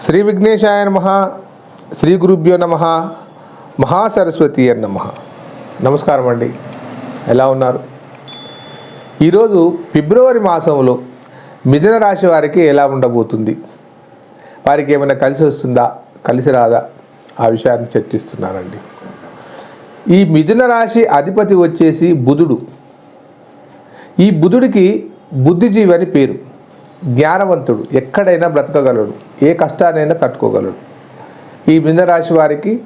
శ్రీ విఘ్నేశాయ నమ శ్రీ గురుభ్యో నమ మహాసరస్వతి అని నమ. నమస్కారం అండి. ఎలా ఉన్నారు? ఈరోజు ఫిబ్రవరి మాసంలో మిథున రాశి వారికి ఎలా ఉండబోతుంది? వారికి ఏమైనా కలిసి వస్తుందా? కలిసి రాదా? ఆ విషయాన్ని చర్చిస్తున్నానండి. ఈ మిథున రాశి అధిపతి వచ్చేసి బుధుడు. ఈ బుధుడికి బుద్ధిజీవి అని పేరు. జ్ఞానవంతుడు ఎక్కడైనా బ్రతకగలడు ఏ కష్టానైనా తట్టుకోగలడు. ఈ మిథున వారికి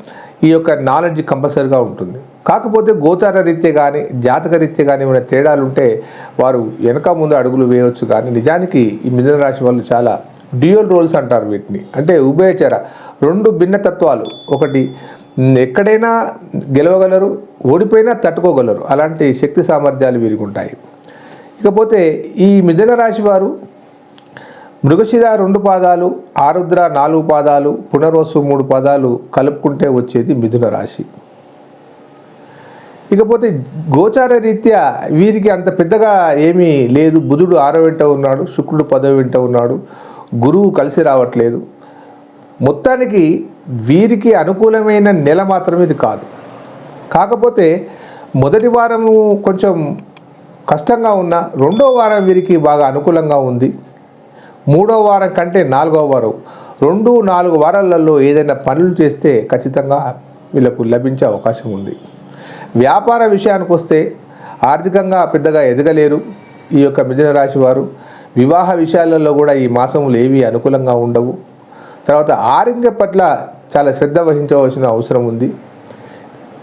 ఈ యొక్క నాలెడ్జ్ కంపల్సరీగా ఉంటుంది. కాకపోతే గోచార రీత్యా కానీ జాతక రీత్యా కానీ ఏమైనా తేడాలు ఉంటే వారు వెనక ముందు అడుగులు వేయవచ్చు కానీ నిజానికి ఈ మిథున రాశి వాళ్ళు చాలా డ్యూయల్ రోల్స్ అంటారు వీటిని. అంటే ఉభయచర రెండు భిన్న తత్వాలు. ఒకటి ఎక్కడైనా గెలవగలరు ఓడిపోయినా తట్టుకోగలరు. అలాంటి శక్తి సామర్థ్యాలు వీరికి ఉంటాయి. ఇకపోతే ఈ మిథున రాశి వారు మృగశిర రెండు పాదాలు ఆరుద్ర నాలుగు పాదాలు పునర్వసు మూడు పాదాలు కలుపుకుంటే వచ్చేది మిథున రాశి. ఇకపోతే గోచార రీత్యా వీరికి అంత పెద్దగా ఏమీ లేదు. బుధుడు ఆరో వెంట ఉన్నాడు శుక్రుడు పదో వెంట ఉన్నాడు. గురువు కలిసి రావట్లేదు. మొత్తానికి వీరికి అనుకూలమైన నెల మాత్రం ఇది కాదు. కాకపోతే మొదటి వారము కొంచెం కష్టంగా ఉన్న రెండో వారం వీరికి బాగా అనుకూలంగా ఉంది. మూడో వారం కంటే నాలుగో వారం రెండు నాలుగు వారాలలో ఏదైనా పనులు చేస్తే ఖచ్చితంగా వీళ్ళకు లభించే అవకాశం ఉంది. వ్యాపార విషయానికి వస్తే ఆర్థికంగా పెద్దగా ఎదగలేరు ఈ యొక్క మిథున రాశి వారు. వివాహ విషయాలలో కూడా ఈ మాసములు ఏవి అనుకూలంగా ఉండవు. తర్వాత ఆరోగ్య పట్ల చాలా శ్రద్ధ వహించవలసిన అవసరం ఉంది.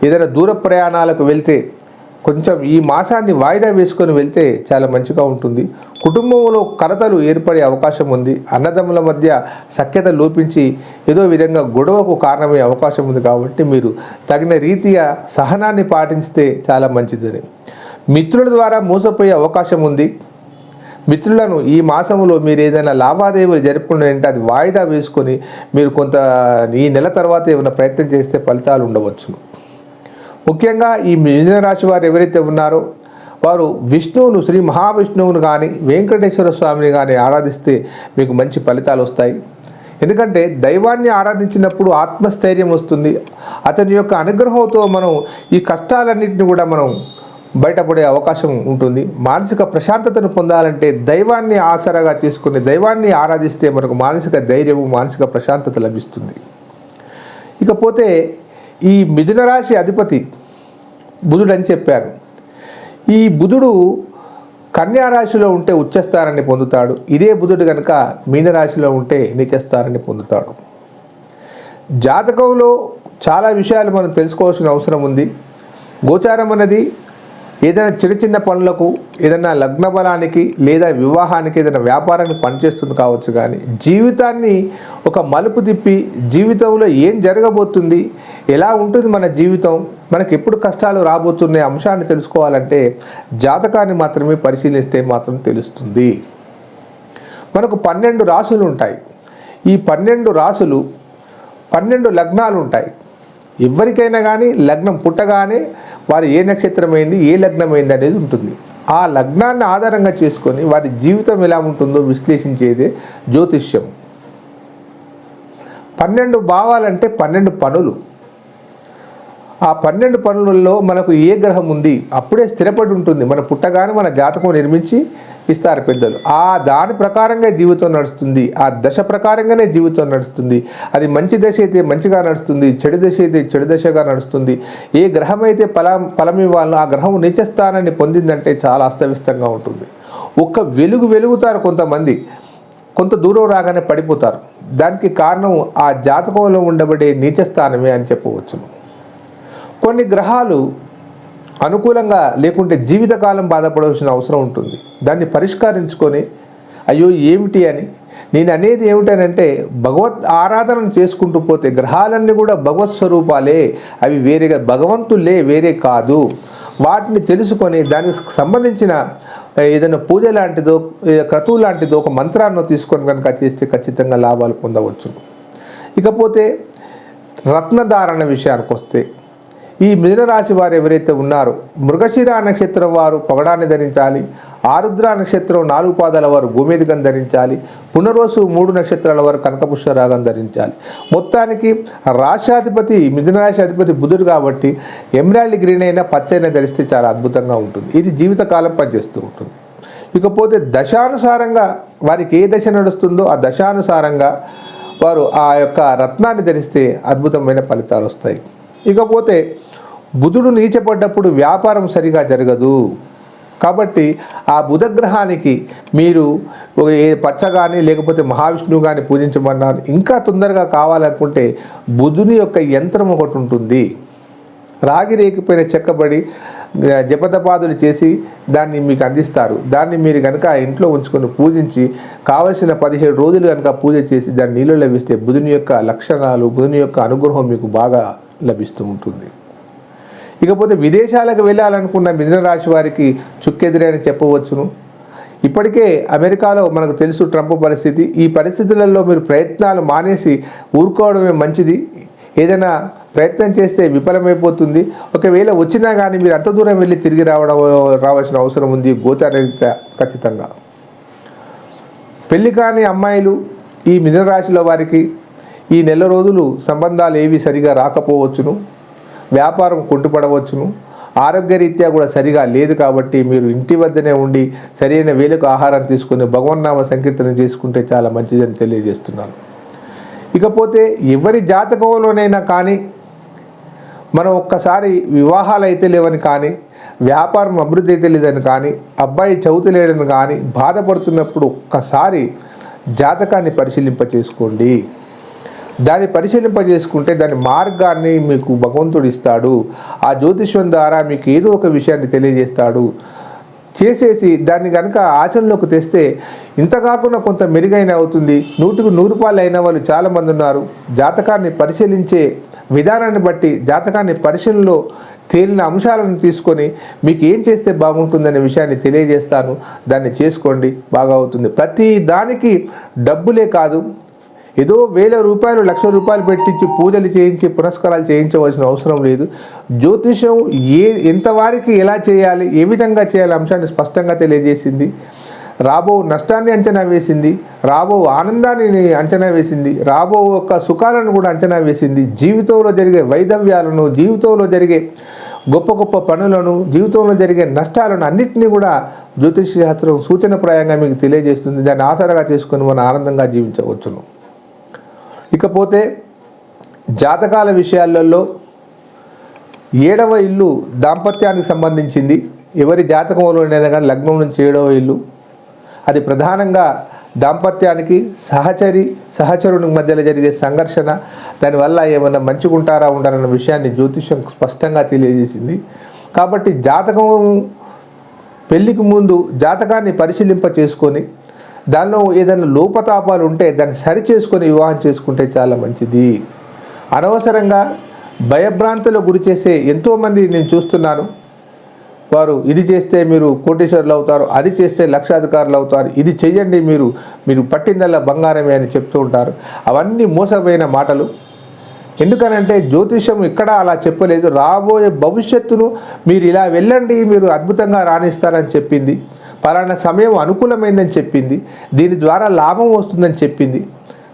ఏదైనా దూర ప్రయాణాలకు వెళ్తే కొంచెం ఈ మాసాన్ని వాయిదా వేసుకొని వెళ్తే చాలా మంచిగా ఉంటుంది. కుటుంబంలో కలతలు ఏర్పడే అవకాశం ఉంది. అన్నదమ్ముల మధ్య సఖ్యత లోపించి ఏదో విధంగా గొడవకు కారణమయ్యే అవకాశం ఉంది కాబట్టి మీరు తగిన రీతిగా సహనాన్ని పాటిస్తే చాలా మంచిదని. మిత్రుల ద్వారా మోసపోయే అవకాశం ఉంది. మిత్రులను ఈ మాసంలో మీరు ఏదైనా లావాదేవీలు జరుపుకుంటే అది వాయిదా వేసుకొని మీరు కొంత ఈ నెల తర్వాత ఏమైనా ప్రయత్నం చేస్తే ఫలితాలు ఉండవచ్చు. ముఖ్యంగా ఈ మిథున రాశి వారు ఎవరైతే ఉన్నారో వారు విష్ణువును శ్రీ మహావిష్ణువును కానీ వెంకటేశ్వర స్వామిని కానీ ఆరాధిస్తే మీకు మంచి ఫలితాలు వస్తాయి. ఎందుకంటే దైవాన్ని ఆరాధించినప్పుడు ఆత్మస్థైర్యం వస్తుంది. అతని యొక్క అనుగ్రహంతో మనం ఈ కష్టాలన్నింటినీ కూడా మనం బయటపడే అవకాశం ఉంటుంది. మానసిక ప్రశాంతతను పొందాలంటే దైవాన్ని ఆసరాగా చేసుకుని దైవాన్ని ఆరాధిస్తే మనకు మానసిక ధైర్యము మానసిక ప్రశాంతత లభిస్తుంది. ఇకపోతే ఈ మిథున రాశి అధిపతి బుధుడు అని చెప్పారు. ఈ బుధుడు కన్యారాశిలో ఉంటే ఉచ్చస్థానాన్ని పొందుతాడు. ఇదే బుధుడు కనుక మీనరాశిలో ఉంటే నీచస్థానాన్ని పొందుతాడు. జాతకంలో చాలా విషయాలు మనం తెలుసుకోవాల్సిన అవసరం ఉంది. గోచారం అనేది ఏదైనా చిన్న చిన్న పనులకు ఏదైనా లగ్న బలానికి లేదా వివాహానికి ఏదైనా వ్యాపారానికి పనిచేస్తుంది కావచ్చు కానీ జీవితాన్ని ఒక మలుపు తిప్పి జీవితంలో ఏం జరగబోతుంది ఎలా ఉంటుంది మన జీవితం మనకి ఎప్పుడు కష్టాలు రాబోతున్నాయి అంశాన్ని తెలుసుకోవాలంటే జాతకాన్ని మాత్రమే పరిశీలిస్తే మాత్రం తెలుస్తుంది. మనకు పన్నెండు రాసులు ఉంటాయి. ఈ పన్నెండు రాసులు పన్నెండు లగ్నాలు ఉంటాయి. ఎవరికైనా కానీ లగ్నం పుట్టగానే వారు ఏ నక్షత్రమైంది ఏ లగ్నమైంది అనేది ఉంటుంది. ఆ లగ్నాన్ని ఆధారంగా చేసుకొని వారి జీవితం ఎలా ఉంటుందో విశ్లేషించేదే జ్యోతిష్యం. పన్నెండు భావాలంటే పన్నెండు పనులు. ఆ పన్నెండు పనులలో మనకు ఏ గ్రహం ఉంది? అప్పుడే స్థిరపడి ఉంటుంది. మన పుట్టగానే మన జాతకం నిర్మించి ఇస్తారు పెద్దలు. ఆ దాని ప్రకారంగా జీవితం నడుస్తుంది. ఆ దశ ప్రకారంగానే జీవితం నడుస్తుంది. అది మంచి దశ అయితే మంచిగా నడుస్తుంది. చెడు దశ అయితే చెడు దశగా నడుస్తుంది. ఏ గ్రహం అయితే ఫలం ఫలం ఇవ్వాలనో ఆ గ్రహం నిత్యస్థానాన్ని పొందిందంటే చాలా అస్తవ్యస్తంగా ఉంటుంది. ఒక్క వెలుగు వెలుగుతారు కొంతమంది. కొంత దూరం రాగానే పడిపోతారు. దానికి కారణం ఆ జాతకంలో ఉండబడే నీచస్థానమే అని చెప్పవచ్చును. కొన్ని గ్రహాలు అనుకూలంగా లేకుంటే జీవితకాలం బాధపడవలసిన అవసరం ఉంటుంది. దాన్ని పరిష్కరించుకొని అయ్యో ఏమిటి అని నేను అనేది ఏమిటనంటే భగవత్ ఆరాధన చేసుకుంటూ పోతే గ్రహాలన్నీ కూడా భగవత్ స్వరూపాలే. అవి వేరేగా భగవంతులే వేరే కాదు. వాటిని తెలుసుకొని దానికి సంబంధించిన ఏదైనా పూజ లాంటిదో క్రతువు లాంటిదో ఒక మంత్రాన్ని తీసుకొని కనుక చేస్తే ఖచ్చితంగా లాభాలు పొందవచ్చు. ఇకపోతే రత్నధారణ విషయానికి వస్తే ఈ మిథునరాశి వారు ఎవరైతే ఉన్నారో మృగశిర నక్షత్రం వారు పొగడాన్ని ధరించాలి ఆరుద్ర నక్షత్రం నాలుగు పాదాల వారు గోమేదికం ధరించాలి పునరోసు మూడు నక్షత్రాల వారు కనకపుష్పరాగం ధరించాలి. మొత్తానికి రాశాధిపతి మిథునరాశి అధిపతి బుధుడు కాబట్టి ఎమ్రాల్డ్ గ్రీన్ అయినా పచ్చైనా ధరిస్తే చాలా అద్భుతంగా ఉంటుంది. ఇది జీవితకాలం పనిచేస్తూ ఉంటుంది. ఇకపోతే దశానుసారంగా వారికి ఏ దశ నడుస్తుందో ఆ దశానుసారంగా వారు ఆ యొక్క రత్నాన్ని ధరిస్తే అద్భుతమైన ఫలితాలు వస్తాయి. ఇకపోతే బుధుడు నీచపడ్డప్పుడు వ్యాపారం సరిగా జరగదు. కాబట్టి ఆ బుధగ్రహానికి మీరు పచ్చ కానీ లేకపోతే మహావిష్ణువు కానీ పూజించమన్నారు ఇంకా తొందరగా కావాలనుకుంటే బుధుని యొక్క యంత్రం ఒకటి ఉంటుంది. రాగి రేకిపోయిన చెక్కబడి జపతపాదులు చేసి దాన్ని మీకు అందిస్తారు. దాన్ని మీరు కనుక ఇంట్లో ఉంచుకొని పూజించి కావలసిన పదిహేడు రోజులు కనుక పూజ చేసి దాన్ని నీళ్ళలో వేస్తే బుధుని యొక్క లక్షణాలు బుధుని యొక్క అనుగ్రహం మీకు బాగా లభిస్తూ ఉంటుంది. ఇకపోతే విదేశాలకు వెళ్ళాలనుకున్న మిథున రాశి వారికి చుక్కెదిరని చెప్పవచ్చును. ఇప్పటికే అమెరికాలో మనకు తెలుసు ట్రంప్ పరిస్థితి. ఈ పరిస్థితులలో మీరు ప్రయత్నాలు మానేసి ఊరుకోవడమే మంచిది. ఏదైనా ప్రయత్నం చేస్తే విఫలమైపోతుంది. ఒకవేళ వచ్చినా కానీ మీరు అంత దూరం వెళ్ళి తిరిగి రావడం రావాల్సిన అవసరం ఉంది. గోచారీత ఖచ్చితంగా. పెళ్ళి కాని అమ్మాయిలు ఈ మిథున రాశిలో వారికి ఈ నెల రోజులు సంబంధాలు ఏవి సరిగా రాకపోవచ్చును. వ్యాపారం కుంటుపడవచ్చును. ఆరోగ్యరీత్యా కూడా సరిగా లేదు కాబట్టి మీరు ఇంటి వద్దనే ఉండి సరైన వేలకు ఆహారం తీసుకుని భగవన్నామ సంకీర్తన చేసుకుంటే చాలా మంచిదని తెలియజేస్తున్నాను. ఇకపోతే ఎవరి జాతకంలోనైనా కానీ మనం ఒక్కసారి వివాహాలు అయితే లేవని కానీ వ్యాపారం అభివృద్ధి అయితే లేదని కానీ అబ్బాయి చదువుతూ లేడని కానీ బాధపడుతున్నప్పుడు ఒక్కసారి జాతకాన్ని పరిశీలింప చేసుకోండి దాన్ని పరిశీలింపజేసుకుంటే దాని మార్గాన్ని మీకు భగవంతుడు ఇస్తాడు. ఆ జ్యోతిష్యం ద్వారా మీకు ఏదో ఒక విషయాన్ని తెలియజేస్తాడు. చేసేసి దాన్ని కనుక ఆచరణలోకి తెస్తే ఇంత కాకుండా కొంత మెరుగైన అవుతుంది. నూటికి నూరు రూపాయలు అయిన వాళ్ళు చాలామంది ఉన్నారు. జాతకాన్ని పరిశీలించే విధానాన్ని బట్టి జాతకాన్ని పరిశీలనలో తేలిన అంశాలను తీసుకొని మీకు ఏం చేస్తే బాగుంటుందనే విషయాన్ని తెలియజేస్తాను. దాన్ని చేసుకోండి బాగా అవుతుంది. ప్రతి దానికి డబ్బులే కాదు. ఏదో వేల రూపాయలు లక్ష రూపాయలు పెట్టించి పూజలు చేయించి పురస్కారాలు చేయించవలసిన అవసరం లేదు. జ్యోతిషం ఏ ఎంతవారికి ఎలా చేయాలి ఏ విధంగా చేయాలి అంశాన్ని స్పష్టంగా తెలియజేసింది. రాబో నష్టాన్ని అంచనా వేసింది రాబో ఆనందాన్ని అంచనా వేసింది రాబో యొక్క సుఖాలను కూడా అంచనా వేసింది. జీవితంలో జరిగే వైధవ్యాలను జీవితంలో జరిగే గొప్ప గొప్ప పనులను జీవితంలో జరిగే నష్టాలను అన్నింటినీ కూడా జ్యోతిష్ శాస్త్రం సూచనప్రాయంగా మీకు తెలియజేస్తుంది. దాన్ని ఆసరగా చేసుకొని మనం ఆనందంగా జీవించవచ్చును. ఇకపోతే జాతకాల విషయాలలో ఏడవ ఇల్లు దాంపత్యానికి సంబంధించింది. ఎవరి జాతకంలో కానీ లగ్నం నుంచి ఏడవ ఇల్లు. అది ప్రధానంగా దాంపత్యానికి సహచరి సహచరుని మధ్యలో జరిగే సంఘర్షణ దానివల్ల ఏమైనా మంచిగుంటారా ఉంటారన్న విషయాన్ని జ్యోతిష్యం స్పష్టంగా తెలియజేసింది. కాబట్టి జాతకం పెళ్ళికి ముందు జాతకాన్ని పరిశీలింప చేసుకొని దానిలో ఏదైనా లోపతాపాలు ఉంటే దాన్ని సరి చేసుకొని వివాహం చేసుకుంటే చాలా మంచిది. అనవసరంగా భయభ్రాంతులు గురి చేసే ఎంతోమంది నేను చూస్తున్నాను. వారు ఇది చేస్తే మీరు కోటేశ్వరులు అవుతారు అది చేస్తే లక్షాధికారులు అవుతారు ఇది చెయ్యండి మీరు మీరు పట్టిందల్లా బంగారమే అని చెప్తూ ఉంటారు. అవన్నీ మోసపోయిన మాటలు. ఎందుకనంటే జ్యోతిషం ఇక్కడ అలా చెప్పలేదు. రాబోయే భవిష్యత్తును మీరు ఇలా వెళ్ళండి మీరు అద్భుతంగా రాణిస్తారని చెప్పింది. పలానా సమయం అనుకూలమైందని చెప్పింది. దీని ద్వారా లాభం వస్తుందని చెప్పింది.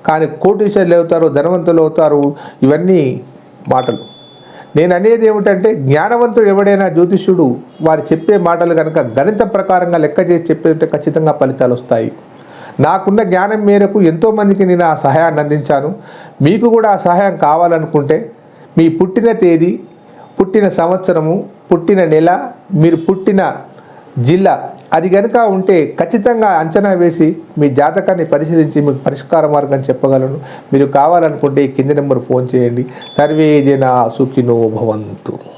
కానీ కోటీశ్వర్లు అవుతారు ధనవంతులు అవుతారు ఇవన్నీ మాటలు. నేను అనేది ఏమిటంటే జ్ఞానవంతుడు ఎవడైనా జ్యోతిష్యుడు వారు చెప్పే మాటలు కనుక గణిత ప్రకారంగా లెక్క చేసి చెప్పేటంటే ఖచ్చితంగా ఫలితాలు వస్తాయి. నాకున్న జ్ఞానం మేరకు ఎంతోమందికి నేను ఆ సహాయాన్ని అందించాను. మీకు కూడా ఆ సహాయం కావాలనుకుంటే మీ పుట్టిన తేదీ పుట్టిన సంవత్సరము పుట్టిన నెల మీరు పుట్టిన జిల్లా. అది కనుక ఉంటే ఖచ్చితంగా అంచనా వేసి మీ జాతకాన్ని పరిశీలించి మీకు పరిష్కార మార్గం చెప్పగలను. మీరు కావాలనుకుంటే ఈ కింది నెంబర్ ఫోన్ చేయండి. సర్వే జన సుఖినో భవంతు.